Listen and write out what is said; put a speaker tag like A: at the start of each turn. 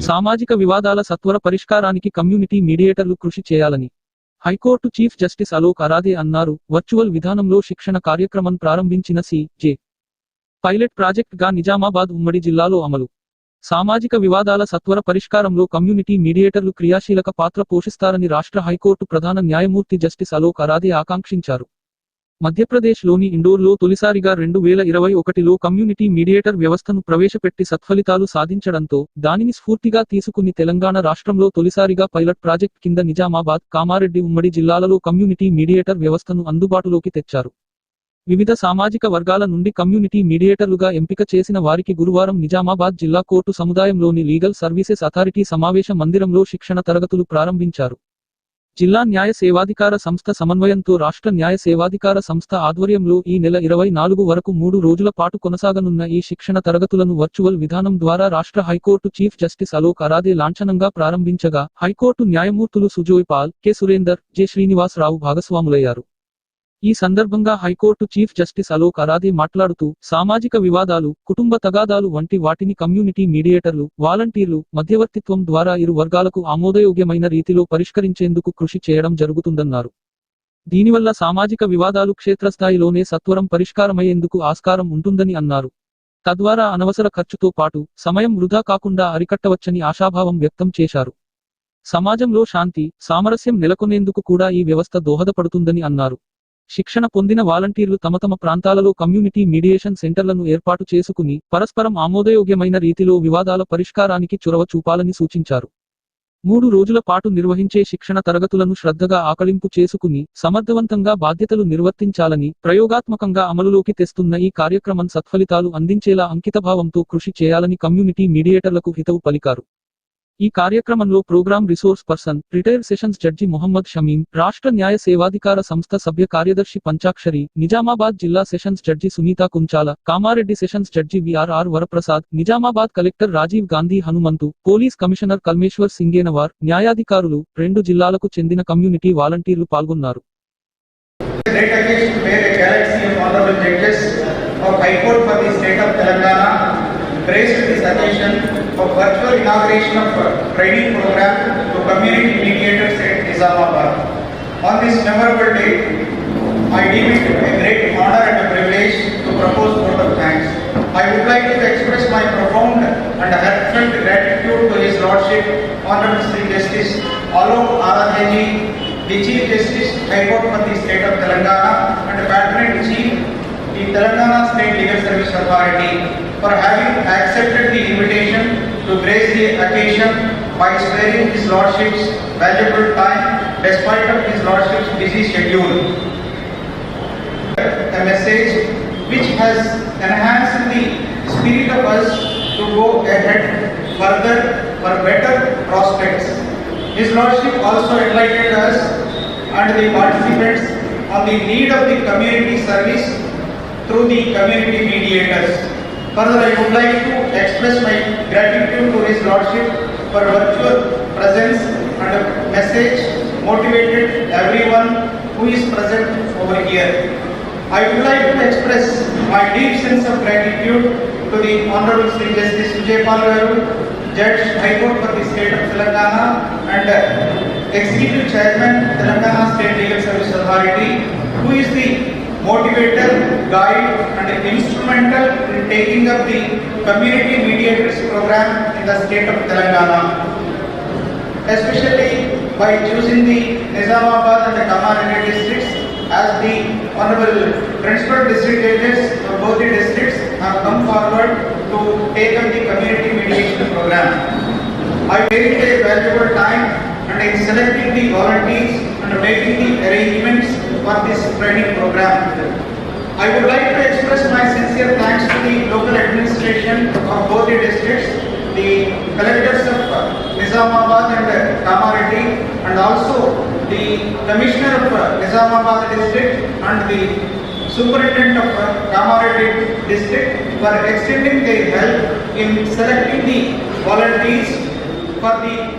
A: సామాజిక వివాదాల సత్వర పరిష్కారానికి కమ్యూనిటీ మీడియేటర్లు కృషి చేయాలని high court chief justice Alok Aradhe అన్నారు. వర్చువల్ విధానంలో శిక్షణ కార్యక్రమం ప్రారంభించిన సి. జె. పైలట్ ప్రాజెక్ట్గా నిజామాబాద్ ఉమ్మడి జిల్లాలో అమలు. సామాజిక వివాదాల సత్వర పరిష్కారంలో కమ్యూనిటీ మీడియేటర్లు క్రియాశీలక పాత్ర పోషిస్తారని రాష్ట్ర హైకోర్టు ప్రధాన న్యాయమూర్తి జస్టిస్ అలోక్ అరాధే ఆకాంక్షించారు. మధ్యప్రదేశ్లోని ఇండోర్లో తొలిసారిగా రెండు వేల ఇరవై ఒకటిలో కమ్యూనిటీ మీడియేటర్ వ్యవస్థను ప్రవేశపెట్టి సత్ఫలితాలు సాధించడంతో దానిని స్ఫూర్తిగా తీసుకుని తెలంగాణ రాష్ట్రంలో తొలిసారిగా పైలట్ ప్రాజెక్ట్ కింద నిజామాబాద్ కామారెడ్డి ఉమ్మడి జిల్లాలలో కమ్యూనిటీ మీడియేటర్ వ్యవస్థను అందుబాటులోకి తెచ్చారు. వివిధ సామాజిక వర్గాల నుండి కమ్యూనిటీ మీడియేటర్లుగా ఎంపిక చేసిన వారికి గురువారం నిజామాబాద్ జిల్లా కోర్టు సముదాయంలోని లీగల్ సర్వీసెస్ అథారిటీ సమావేశ మందిరంలో శిక్షణ తరగతులు ప్రారంభించారు. జిల్లా న్యాయ సేవాధికార సంస్థ సమన్వయంతో రాష్ట్ర న్యాయ సేవాధికార సంస్థ ఆధ్వర్యంలో ఈ నెల ఇరవై నాలుగు వరకు మూడు రోజుల పాటు కొనసాగనున్న ఈ శిక్షణ తరగతులను వర్చువల్ విధానం ద్వారా రాష్ట్ర high court chief justice Alok Aradhe లాంఛనంగా ప్రారంభించగా హైకోర్టు న్యాయమూర్తులు సుజోయ్ పాల్ కె సురేందర్ జె శ్రీనివాసరావు భాగస్వాములయ్యారు. ఈ సందర్భంగా high court chief justice Alok Aradhe మాట్లాడుతూ సామాజిక వివాదాలు కుటుంబ తగాదాలు వంటి వాటిని కమ్యూనిటీ మీడియేటర్లు వాలంటీర్లు మధ్యవర్తిత్వం ద్వారా ఇరు వర్గాలకు ఆమోదయోగ్యమైన రీతిలో పరిష్కరించేందుకు కృషి చేయడం జరుగుతుందన్నారు. దీనివల్ల సామాజిక వివాదాలు క్షేత్రస్థాయిలోనే సత్వరం పరిష్కారమయ్యేందుకు ఆస్కారం ఉంటుందని అన్నారు. తద్వారా అనవసర ఖర్చుతో పాటు సమయం వృధా కాకుండా అరికట్టవచ్చని ఆశాభావం వ్యక్తం చేశారు. సమాజంలో శాంతి సామరస్యం నెలకొనేందుకు కూడా ఈ వ్యవస్థ దోహదపడుతుందని అన్నారు. శిక్షణ పొందిన వాలంటీర్లు తమ తమ ప్రాంతాలలో కమ్యూనిటీ మీడియేషన్ సెంటర్లను ఏర్పాటు చేసుకుని పరస్పరం ఆమోదయోగ్యమైన రీతిలో వివాదాల పరిష్కారానికి చొరవ చూపాలని సూచించారు. మూడు రోజుల పాటు నిర్వహించే శిక్షణ తరగతులను శ్రద్ధగా ఆకలింపు చేసుకుని సమర్థవంతంగా బాధ్యతలు నిర్వర్తించాలని ప్రయోగాత్మకంగా అమలులోకి తెస్తున్న ఈ కార్యక్రమం సత్ఫలితాలు అందించేలా అంకితభావంతో కృషి చేయాలని కమ్యూనిటీ మీడియేటర్లకు హితవు పలికారు. ఈ కార్యక్రమంలో program resource person retire sessions judge Mohammed Shamim రాష్ట్ర న్యాయ సేవాధికార సంస్థ సభ్య కార్యదర్శి పంచాక్షరి నిజామాబాద్ జిల్లా sessions judge Sunitha Kunchala Kamareddy sessions judge VRR Varaprasad Nizamabad collector Rajiv Gandhi Hanumanthu police commissioner Kalmeshwar Singenavar న్యాయాధికారులు రెండు జిల్లాలకు చెందిన కమ్యూనిటీ వాలంటీర్లు పాల్గొన్నారు.
B: of High Court for the state of Telangana this occasion for virtual inauguration of a training program to community mediators at Nizamabad. On this memorable day, I deem it a great honor and a privilege to propose vote of thanks. I would like to express my profound and heartfelt gratitude to His Lordship, Honorable Sri Justice Alok Aradheji, the Chief Justice High Court for the State of Telangana and Patronate Chief, the Telangana State Legal Service Authority for having accepted the invitation to grace the occasion by sparing His Lordship's valuable time despite of His Lordship's busy schedule a message which has enhanced the spirit of us to go ahead further for better prospects. His Lordship also enlightened us and the participants on the need of the community service through the community mediators. Further, I would like to express my gratitude to His Lordship for virtual presence and a message motivated everyone who is present over here. I would like to express my deep sense of gratitude to the Honorable Sri Justice Vijay Palgaru, Judge High Court for the State of Telangana and Executive Chairman Telangana State Legal Service Authority, who is the motivator, guide and instrumental in taking up the community mediators program in the state of Telangana especially by choosing the Nizamabad and the Kamarani districts as the honorable principal district judges of both the districts have come forward to take up the community mediation program. I made a valuable time and in selecting the volunteers and making the arrangements for this training program. I would like to express my sincere thanks to the local administration of both the districts, the collectors of uh, Nizamabad and uh, and also the commissioner of uh, Nizamabad district and the superintendent of uh, Kamarati district for extending their help in selecting the volunteers for the